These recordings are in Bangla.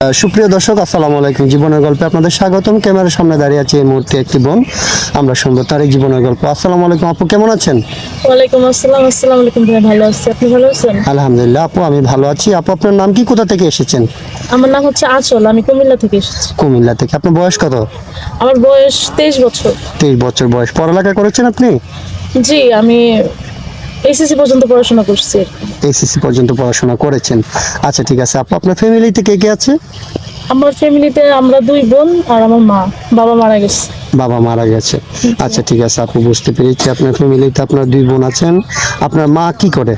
সুপ্রিয় দর্শক আসসালামু আলাইকুম। জীবনের গল্পে আপনাদের স্বাগতম। ক্যামেরার সামনে দাঁড়িয়ে আছে এই মুহূর্তে একটি বোন। আমরা শুনব তার এই জীবনের গল্প। আসসালামু আলাইকুম আপু কেমন আছেন? ওয়ালাইকুম আসসালাম। আসসালামু আলাইকুম ভাই ভালো আছি। আপনি ভালো আছেন? আলহামদুলিল্লাহ আপু আমি ভালো আছি। আপু আপনার নাম কি? কোথা থেকে এসেছেন? আমার নাম হচ্ছে আচল। আমি কুমিল্লা থেকে এসেছি। কুমিল্লা থেকে। আপনার বয়স কত? আমার বয়স তেইশ বছর। তেইশ বছর বয়স। পড়ালেখা করেছেন আপনি? জি আমি এসএসসি পর্যন্ত পড়াশোনা করছি এসএসসি পর্যন্ত পড়াশোনা করেছেন। আচ্ছা ঠিক আছে। আপু আপনার ফ্যামিলিতে কে কে আছে? আমার ফ্যামিলিতে আমরা দুই বোন আর আমার মা। বাবা মারা গেছে। বাবা মারা গেছে। আচ্ছা ঠিক আছে আপু বুঝতে পেরেছি। আপনার ফ্যামিলিতে আপনার দুই বোন আছেন। আপনার মা কি করে?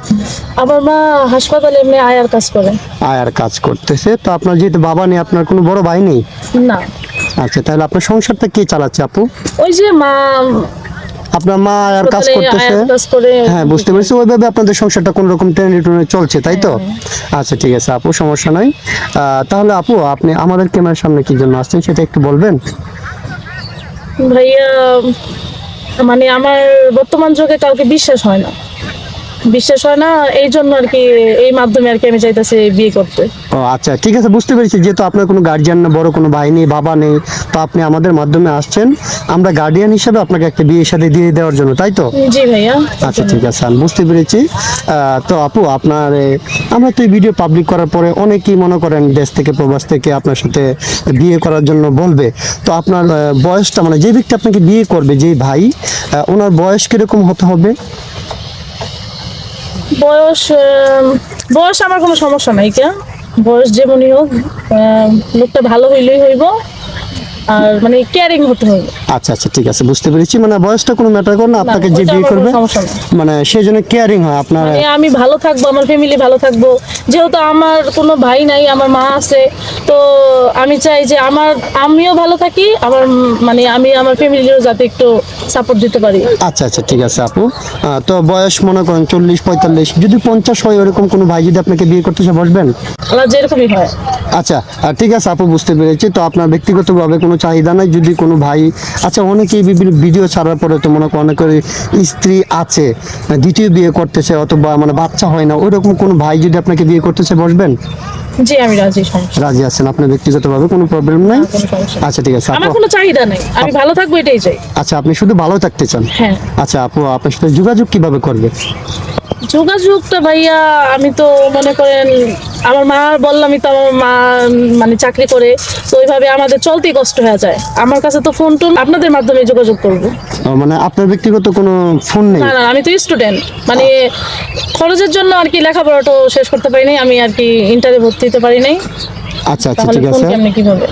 আমার মা হাসপাতালে এমনি আয়ার কাজ করে। আয়ার কাজ করতেছে। তো আপনার যেহেতু বাবা নেই আপনার কোনো বড় ভাই নেই? না। আচ্ছা তাহলে আপনার সংসারটা কে চালাচ্ছে আপু? ওই যে মা আপনার মা আর কাজ করতেছে। হ্যাঁ বুঝতে পারছি। ওইভাবে আপনাদের সংসারটা কোন রকম টেনে টুনে চলছে তাই তো? হ্যাঁ। আচ্ছা ঠিক আছে আপু সমস্যা নাই। আহ, তাহলে আপু আপনি আমাদের ক্যামেরার সামনে কি জন্য আসছেন সেটা একটু বলবেন? ভাইয়া মানে আমার বর্তমান যুগে কাউকে বিশ্বাস হয় না। বিশ্বাস হয় না এই জন্য আর কি এই মাধ্যমে আর কি আমি চাইতেছি বিয়ে করতে। ও আচ্ছা ঠিক আছে বুঝতে পেরেছি যেহেতু আপনার কোনো গার্জিয়ান না বড় কোনো ভাই নেই বাবা নেই তো আপনি আমাদের মাধ্যমে আসছেন আমরা গার্ডিয়ান হিসেবে আপনাকে একটা বিয়ের সাথে দিয়ে দেওয়ার জন্য তাই তো? জি ভাইয়া। আচ্ছা ঠিক আছে আমি বুঝতে পেরেছি। তো আপু আপনার আমরা তো এই ভিডিও পাবলিক করার পরে অনেকেই মনে করেন দেশ থেকে প্রবাস থেকে আপনার সাথে বিয়ে করার জন্য বলবে। তো আপনার বয়সটা মানে যে ব্যক্তি আপনাকে বিয়ে করবে যেই ভাই ওনার বয়স কীরকম হতে হবে? বয়স বয়স আমার কোনো সমস্যা নাই কে? বয়স যেমনই হোক লোকটা ভালো হইলেই হইব। আর মানে কেয়ারিং হতে হবে। আচ্ছা আচ্ছা ঠিক আছে বুঝতে পেরেছি। মানে বয়সটা কোনো ম্যাটার করে না আপনাকে যে বিয়ে করবে মানে সেই জন্য কেয়ারিং হয় আপনার মানে আমি ভালো থাকব আমার ফ্যামিলি ভালো থাকব। যেহেতু আমার কোনো ভাই নাই আমার মা আছে তো আমি চাই যে আমার আমিও ভালো থাকি আমার মানে আমি আমার ফ্যামিলিরও যাতে একটু সাপোর্ট দিতে পারি। আচ্ছা আচ্ছা ঠিক আছে আপু। তো বয়স মনে করেন চল্লিশ পঁয়তাল্লিশ যদি পঞ্চাশ হয় ওরকম কোনো ভাই যদি আপনাকে বিয়ে করতে চায় বসবেন? যেরকমই হয়। আচ্ছা ঠিক আছে আপু বুঝতে পেরেছি। তো আপনার ব্যক্তিগতভাবে কোনো চাহিদা নাই যদি কোনো ভাই আচ্ছা অনেকেই বিভিন্ন ভিডিও ছাড়ার পরে তো মনে করেন অনেকের স্ত্রী আছে দ্বিতীয় বিয়ে করতেছে অথবা মানে বাচ্চা হয় না ওইরকম কোনো ভাই যদি আপনাকে বিয়ে করতেছে বসবেন? জি আমি রাজি রাজি আছেন আপনার ব্যক্তিগতভাবে কোনো প্রবলেম নাই। আচ্ছা ঠিক আছে আমার কোনো চাহিদা নেই আমি ভালো থাকব এটাই চাই। আচ্ছা আপনি শুধু ভালো থাকতে চান? হ্যাঁ। আচ্ছা আপু আপনার সাথে যোগাযোগ কীভাবে করবে? যোগাযোগটা ভাইয়া আমি তো মনে করেন আমার মা বললামই তো আমার মা মানে চাকরি করে তো ওইভাবে আমাদের চলতেই কষ্ট হয়ে যায়। আমার কাছে তো ফোন টোন আপনাদের মাধ্যমে যোগাযোগ করব। মানে আপনার ব্যক্তিগত কোনো ফোন নেই? না না আমি তো স্টুডেন্ট মানে খরচের জন্য আর কি লেখাপড়াটা শেষ করতে পারি নাই আমি আর কি ইন্টারে ভর্তি হতে পারি নাই। আচ্ছা আচ্ছা তাহলে ঠিক আছে।